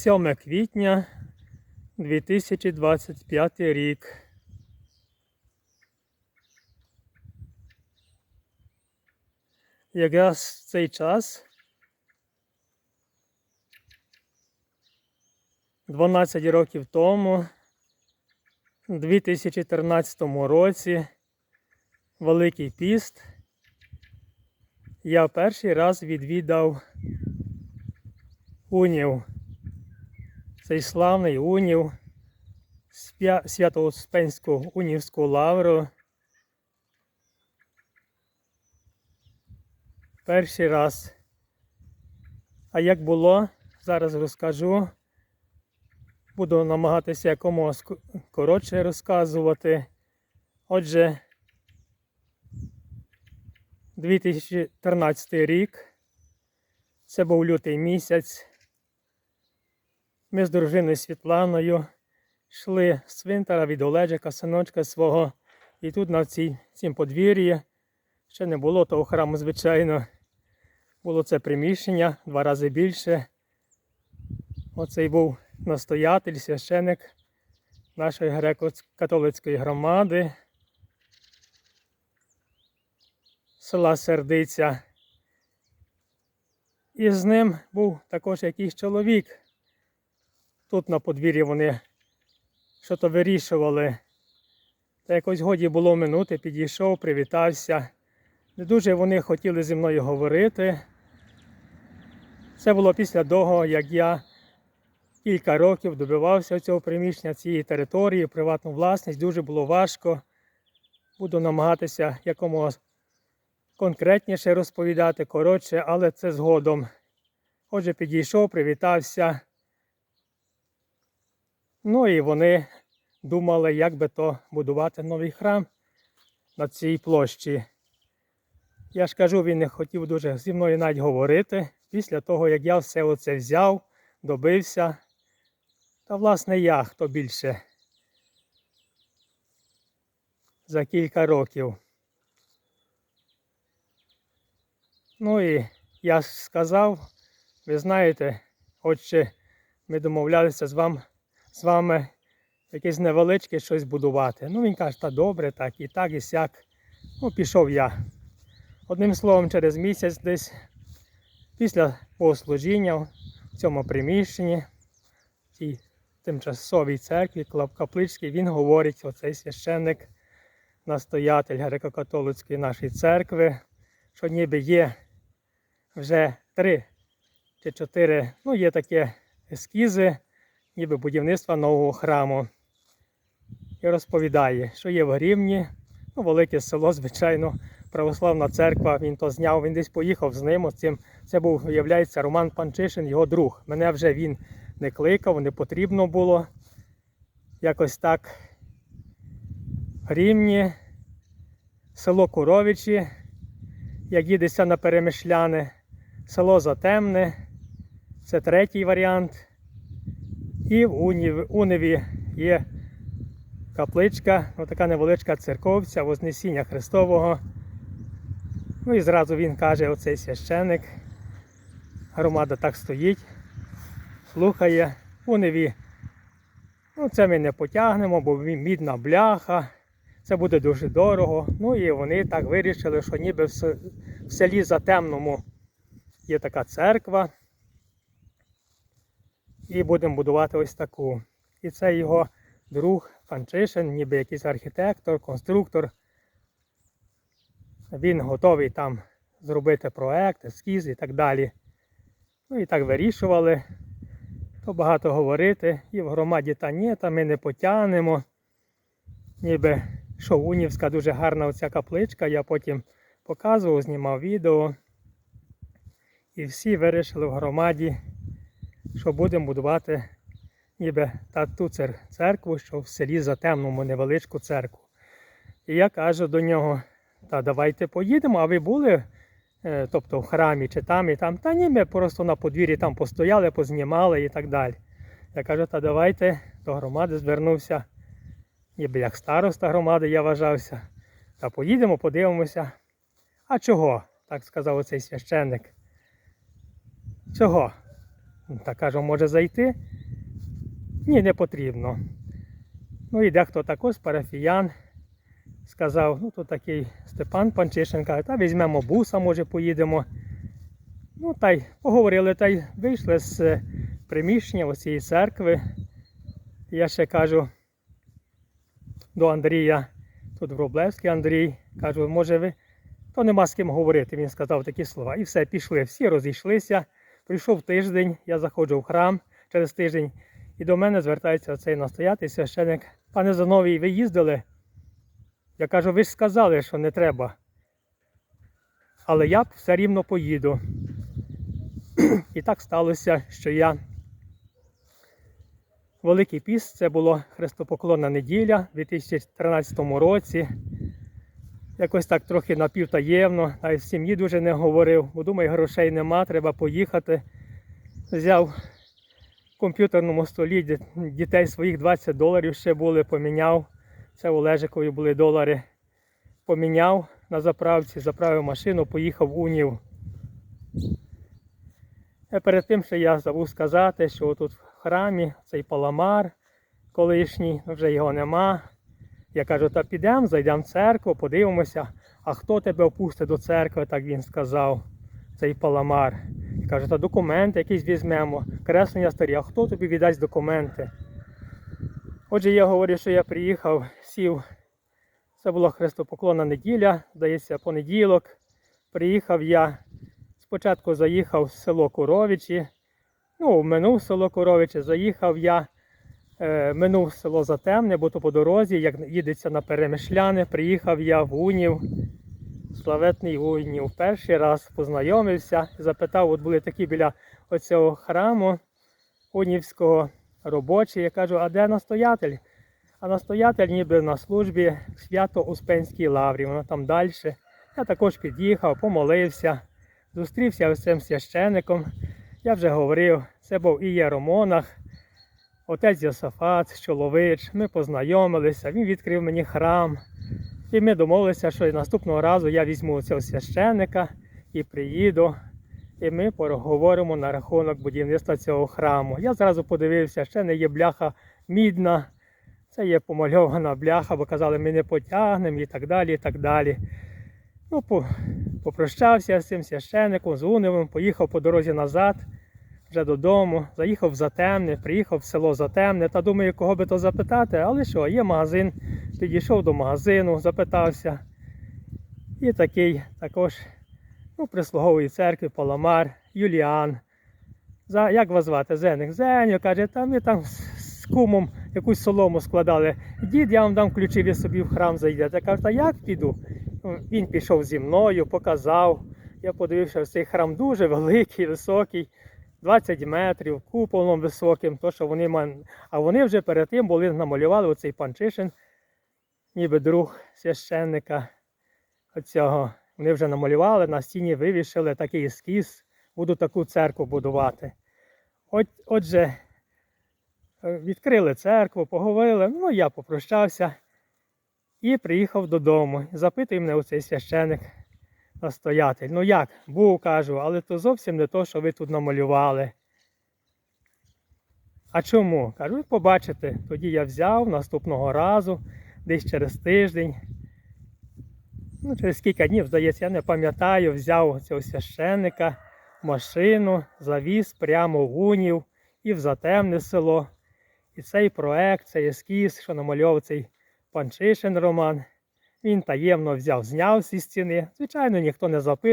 7 квітня 2025 рік. Якраз в цей час 12 років тому, у 2013 році, Великий піст, я перший раз відвідав унів. Цей славний унів, Свя- Свято-Успенську унівську лавру. Перший раз. А як було, зараз розкажу. Буду намагатися якомога коротше розказувати. Отже, 2013 рік. Це був лютий місяць. Ми з дружиною Світланою йшли з цвинтара від Олежика, синочка свого. І тут на цій, цім подвір'ї ще не було того храму, звичайно. Було це приміщення два рази більше. Оцей був настоятель, священик нашої греко-католицької громади села Сердиця. І з ним був також якийсь чоловік. Тут на подвір'ї вони що-то вирішували. Та якось годі було минути, підійшов, привітався. Не дуже вони хотіли зі мною говорити. Це було після того, як я кілька років добивався цього приміщення, цієї території, приватну власність. Дуже було важко. Буду намагатися якомога конкретніше розповідати, коротше, але це згодом. Отже, підійшов, привітався. Ну і вони думали, як би то будувати новий храм на цій площі. Я ж кажу, він не хотів дуже зі мною навіть говорити. Після того, як я все оце взяв, добився. Та, власне, я хто більше за кілька років. Ну і я сказав, ви знаєте, отче, ми домовлялися з, вам, з вами якесь невеличке щось будувати. Ну, він каже, та добре, так і так, і сяк. Ну, пішов я. Одним словом, через місяць десь після богослужіння в цьому приміщенні, в цій тимчасовій церкві, клап- він говорить, оцей священник, настоятель греко-католицької нашої церкви, що ніби є вже три чи чотири, ну є такі ескізи, ніби будівництва нового храму. І розповідає, що є в Грівні, ну, велике село, звичайно, православна церква, він то зняв, він десь поїхав з ним. З. Це був, виявляється, Роман Панчишин, його друг. Мене вже він не кликав, не потрібно було. Якось так. В Рівні, село Куровичі, як їдеться на перемишляне, село Затемне, це третій варіант. І в Уневі є капличка, така невеличка церковця Вознесіння Христового. Ну і зразу він каже, оцей священик. Громада так стоїть, слухає. В Уневі. Ну, це ми не потягнемо, бо мідна бляха. Це буде дуже дорого. Ну і вони так вирішили, що ніби в селі Затемному є така церква. І будемо будувати ось таку. І це його друг Фанчишин, ніби якийсь архітектор, конструктор. Він готовий там зробити проект, ескіз і так далі. Ну і так вирішували. То багато говорити. І в громаді та ні, та ми не потягнемо. Ніби що Унівська дуже гарна оця капличка, я потім показував, знімав відео. І всі вирішили в громаді, що будемо будувати ніби та ту цер- церкву, що в селі Затемному невеличку церкву. І я кажу до нього, та давайте поїдемо, а ви були, е, тобто в храмі чи там і там. Та ні, ми просто на подвір'ї там постояли, познімали і так далі. Я кажу, та давайте до громади звернувся, ніби як староста громади я вважався. Та поїдемо, подивимося. А чого? Так сказав оцей священник. Чого? Так кажу, може зайти? Ні, не потрібно. Ну і дехто також парафіян сказав, ну тут такий Степан Панчишин каже, та візьмемо буса, може поїдемо. Ну та й поговорили, та й вийшли з е, приміщення оцієї церкви. Я ще кажу до Андрія, тут Вроблевський Андрій, кажу, може ви, то нема з ким говорити. Він сказав такі слова. І все, пішли. Всі розійшлися. Прийшов тиждень, я заходжу в храм через тиждень, і до мене звертається цей настоятель, священик. Пане Зановій, ви їздили? Я кажу, ви ж сказали, що не треба. Але я все рівно поїду. І так сталося, що я Великий піст, це було Хрестопоклонна неділя у 2013 році. Якось так трохи напівтаємно, навіть в сім'ї дуже не говорив, бо думаю, грошей нема, треба поїхати. Взяв в комп'ютерному столі дітей своїх 20 доларів ще були, поміняв. Це у Лежикові були долари. Поміняв на заправці, заправив машину, поїхав в Унів. Е, Перед тим, що я забув сказати, що тут в храмі цей паламар колишній, вже його нема. Я кажу, та підемо, зайдемо в церкву, подивимося, а хто тебе опустить до церкви, так він сказав, цей паламар. Я кажу, та документи якісь візьмемо, креслення старі, а хто тобі віддасть документи? Отже, я говорю, що я приїхав, сів. Це була Хрестопоклонна неділя, здається, понеділок. Приїхав я. Спочатку заїхав в село Куровичі. Ну, минув село Куровичі, заїхав я, минув село Затемне, бо то по дорозі, як їдеться на перемишляни, приїхав я в Унів, славетний Унів. Перший раз познайомився, запитав, от були такі біля оцього храму Унівського робочі. Я кажу, а де настоятель? А настоятель ніби на службі Свято-Успенській лаврі, воно там далі. Я також під'їхав, помолився, зустрівся з цим священником. Я вже говорив, це був і Єромонах, отець Йосафат, Чолович. Ми познайомилися, він відкрив мені храм. І ми домовилися, що наступного разу я візьму цього священника і приїду. І ми поговоримо на рахунок будівництва цього храму. Я зразу подивився, ще не є бляха мідна. Це є помальована бляха, бо казали, ми не потягнемо і так далі. і так далі. Ну, попрощався з цим священником, з Уневим, поїхав по дорозі назад, вже додому, заїхав в Затемне, приїхав в село Затемне та думаю, кого би то запитати, але що, є магазин, підійшов до магазину, запитався. І такий також ну, прислугової церкви, Паламар, Юліан. За, як вас звати? Зеник? Зеню, каже, та ми там з, кумом якусь солому складали. Дід, я вам дам ключі, ви собі в храм зайдете. Я кажу, та як піду? Він пішов зі мною, показав. Я подивився, що цей храм дуже великий, високий, 20 метрів, куполом високим, то, що вони. А вони вже перед тим були намалювали оцей панчишин, ніби друг священника оцього. Вони вже намалювали, на стіні вивішили такий ескіз, буду таку церкву будувати. От, отже, е, відкрили церкву, поговорили, ну я попрощався і приїхав додому. Запитує мене оцей священик, настоятель. Ну як, був, кажу, але то зовсім не то, що ви тут намалювали. А чому? Кажу, ви побачите. Тоді я взяв наступного разу, десь через тиждень. Ну, через кілька днів, здається, я не пам'ятаю, взяв цього священника, машину, завіз прямо в Унів і в Затемне село. І цей проект, цей ескіз, що намальовував цей Панчишин Роман, він таємно взяв, зняв зі стіни. Звичайно, ніхто не запитував.